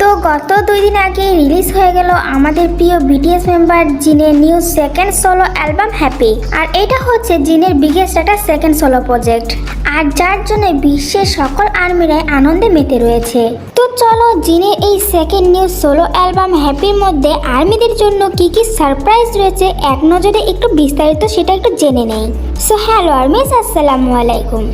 তো গত দুই দিন আগে রিলিজ হয়ে গেল আমাদের প্রিয় বিটিএস মেম্বার জিনের new second solo album happy আর এটা হচ্ছে জিনের বিগেস্ট একটা সেকেন্ড সোলো প্রজেক্ট আর যার জন্য বিশ্বের সকল আর্মিরাই আনন্দে মেতে রয়েছে। তো চলো জিনের এই সেকেন্ড নিউ সোলো অ্যালবাম হ্যাপির মধ্যে আর্মিদের জন্য কি কি সারপ্রাইজ রয়েছে এক নজরে একটু বিস্তারিত সেটা একটু জেনে নেই। সো হ্যালো আর্মিস আসসালামু আলাইকুম।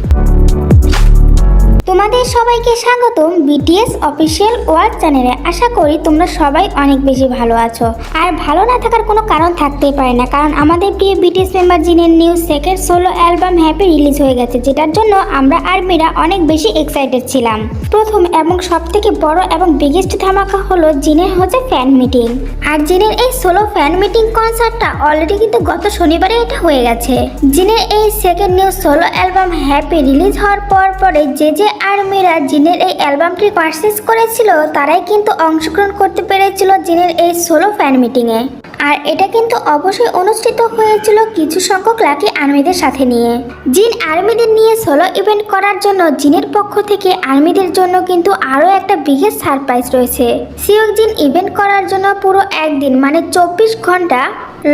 তোমাদের সবাইকে স্বাগতম বিটিএস অফিসিয়াল ওয়ার্ক চ্যানেলে আশা করি তোমরা সবাই অনেক বেশি ভালো আছো। আর ভালো না থাকার কোনো কারণ থাকতেই পারে না, কারণ আমাদের প্রিয় বিটিএস মেম্বার জিনের new second solo album happy release হয়ে গেছে, যেটার জন্য আমরা আর্মিরা অনেক বেশি এক্সাইটেড ছিলাম। প্রথম এবং সব থেকে বড় এবং বিগেস্ট ধামাকা হলো জিনের হচ্ছে ফ্যান মিটিং আর জিনের এই সোলো ফ্যান মিটিং কনসার্টটা অলরেডি কিন্তু গত শনিবারে এটা হয়ে গেছে। জিনের এই second new solo album happy release হওয়ার পর পরে যে যে আর্মিরা জিনের এই অ্যালবামটি পারচেস করেছিল, তারাই কিন্তু অংশগ্রহণ করতে পেরেছিল জিনের এই সোলো ফ্যান মিটিংয়ে। আর এটা কিন্তু অবশ্যই অনুষ্ঠিত হয়েছিল কিছু সংখ্যক লাকি আর্মিদের সাথে নিয়ে। জিন আর্মিদের নিয়ে সোলো ইভেন্ট করার জন্য জিনের পক্ষ থেকে আর্মিদের জন্য কিন্তু আরও একটা বিগেস্ট সারপ্রাইজ রয়েছে। সিওক জিন ইভেন্ট করার জন্য পুরো একদিন মানে চব্বিশ ঘণ্টা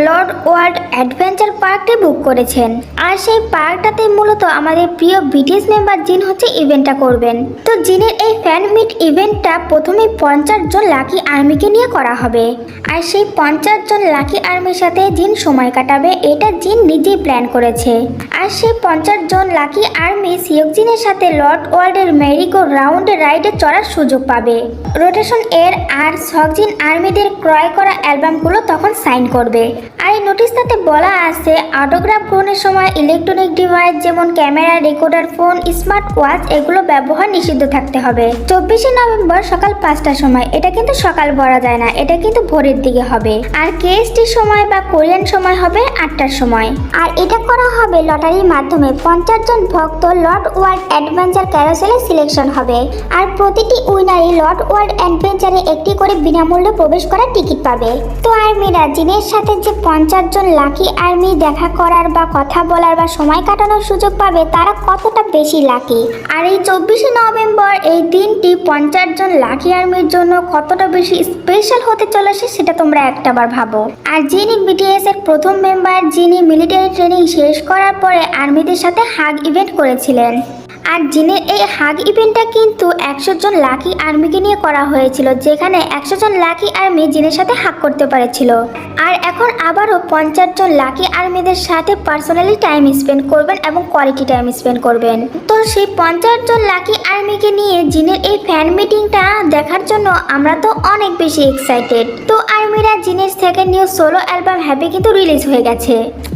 লর্ড ওয়ার্ল্ড অ্যাডভেঞ্চার পার্কটি বুক করেছেন। আর সেই পার্কটাতে মূলত আমাদের প্রিয় বিটিএস মেম্বার জিন হচ্ছে ইভেন্টটা করবেন। তো জিনের এই ফ্যান মিট ইভেন্টটা প্রথমে পঞ্চাশ জন লাকি আর্মিকে নিয়ে করা হবে। আর সেই পঞ্চাশ জন লাকি আর্মির সাথে জিন সময় কাটাবে, এটা জিন নিজেই প্ল্যান করেছে। আর সেই পঞ্চাশ জন লাকি আর্মি সিওক জিনের সাথে লর্ড ওয়ার্ল্ডের মেরিগো রাউন্ড রাইডে চড়ার সুযোগ পাবে। রোটেশন এর আর সকজিন আর্মিদের ক্রয় করা অ্যালবামগুলো তখন সাইন করবে। আর এই নোটিশটাতে বলা আছে অটোগ্রাফ গ্রহণের সময় ইলেকট্রনিক ডিভাইস যেমন camera recorder phone smart watch এগুলো ব্যবহার নিষিদ্ধ থাকতে হবে। চব্বিশে নভেম্বর সকাল পাঁচটার সময়, এটা কিন্তু সকাল বলা যায় না, এটা কিন্তু ভোরের দিকে হবে। আর কেএসটির সময় বা কোরিয়ান সময় হবে আটটার সময়। আর এটা করা হবে লটারির মাধ্যমে, পঞ্চাশ জন ভক্ত লর্ড ওয়ার্ল্ড অ্যাডভেঞ্চার ক্যারোসেলে সিলেকশন হবে। আর প্রতিটি উইনারই লর্ড ওয়ার্ল্ড অ্যাডভেঞ্চারে একটি করে বিনামূল্যে প্রবেশ করার টিকিট পাবে। তো আর্মিরা জিনের সাথে যে পঞ্চাশ জন লাকি আর্মি দেখা করার বা কথা বলার বা সময় কাটানোর সুযোগ পাবে, তারা কতটা বেশি লাকি? আর এই চব্বিশে নভেম্বর এই দিনটি পঞ্চাশ জন লাকি আর্মির জন্য কতটা বেশি স্পেশাল হতে চলেছে সেটা তোমরা একটাবার ভাবো। আর যিনি বিটিএস এর প্রথম মেম্বার যিনি মিলিটারি ট্রেনিং শেষ করার পরে আর্মিদের সাথে হাগ ইভেন্ট করেছিলেন। আর জিনের এই হাগ ইভেন্টটা কিন্তু একশো জন লাকি আর্মিকে নিয়ে করা হয়েছিল, যেখানে একশো জন লাকি আর্মি জিনের সাথে হাগ করতে পেরেছিল। আর এখন আবারও পঞ্চাশ জন লাকি আর্মিদের সাথে পার্সোনালি টাইম স্পেন্ড করবেন এবং কোয়ালিটি টাইম স্পেন্ড করবেন। তো সেই পঞ্চাশ জন লাকি আর্মিকে নিয়ে জিনের এই ফ্যান মিটিংটা দেখার জন্য আমরা তো অনেক বেশি এক্সাইটেড তো আর্মিরা জিনের second new solo album happy কিন্তু রিলিজ হয়ে গেছে।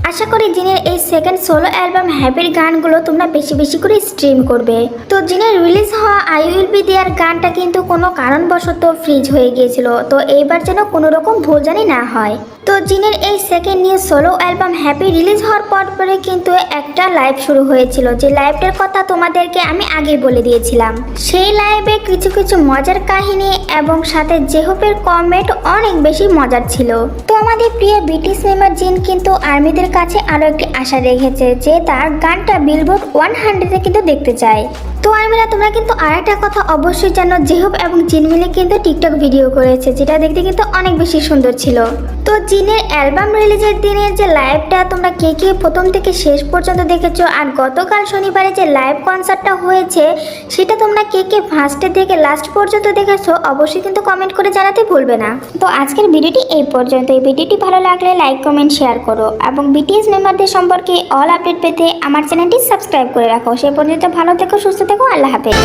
আশা করি জিনের এই সেকেন্ড সোলো অ্যালবাম হ্যাপির গানগুলো তোমরা বেশি বেশি করে স্ট্রিম করবে। তো জিনের রিলিজ হওয়া আই উইল বি দেয়ার গানটা কিন্তু কোনো কারণবশত ফ্রিজ হয়ে গিয়েছিল। তো এইবার যেন কোনো রকম ভুল জানি না হয়। তো জিনের এই second new solo album happy release হওয়ার পর পরে কিন্তু একটা লাইভ শুরু হয়েছিল। যে লাইভটার কথা তোমাদেরকে আমি আগে বলে দিয়েছিলাম। সেই লাইভে কিছু কিছু মজার কাহিনী এবং সাথে জেহপের কমেন্ট অনেক বেশি মজার ছিল। তো আমাদের প্রিয় ব্রিটিশ মেম্বার জিন কিন্তু আর্মিদের কাছে আরও একটি আশা রেখেছে যে তার গানটা বিলবোর্ড ওয়ান হান্ড্রেডে কিন্তু দেখতে চায়। তো আর্মিরা, তোমরা কিন্তু আর একটা কথা অবশ্যই জানো, জেহব এবং জিন মিলে কিন্তু টিকটক ভিডিও করেছে, যেটা দেখতে কিন্তু অনেক বেশি সুন্দর ছিল। তো জিনের অ্যালবাম রিলিজের দিনের যে লাইভটা তোমরা কে কে প্রথম থেকে শেষ পর্যন্ত দেখেছ, আর গতকাল শনিবারে যে লাইভ কনসার্টটা হয়েছে, সেটা তোমরা কে কে ফার্স্টে থেকে লাস্ট পর্যন্ত দেখেছ, অবশ্যই কিন্তু কমেন্ট করে জানাতে ভুলবে না। তো আজকের ভিডিওটি এই পর্যন্ত। এই ভিডিওটি ভালো লাগলে লাইক কমেন্ট শেয়ার করো, এবং বিটিএস মেম্বারদের সম্পর্কে অল আপডেট পেতে আমার চ্যানেলটি সাবস্ক্রাইব করে রাখো। সে পর্যন্ত ভালো থেকো, সুস্থ থেকো আল্লাহ হাফেজ।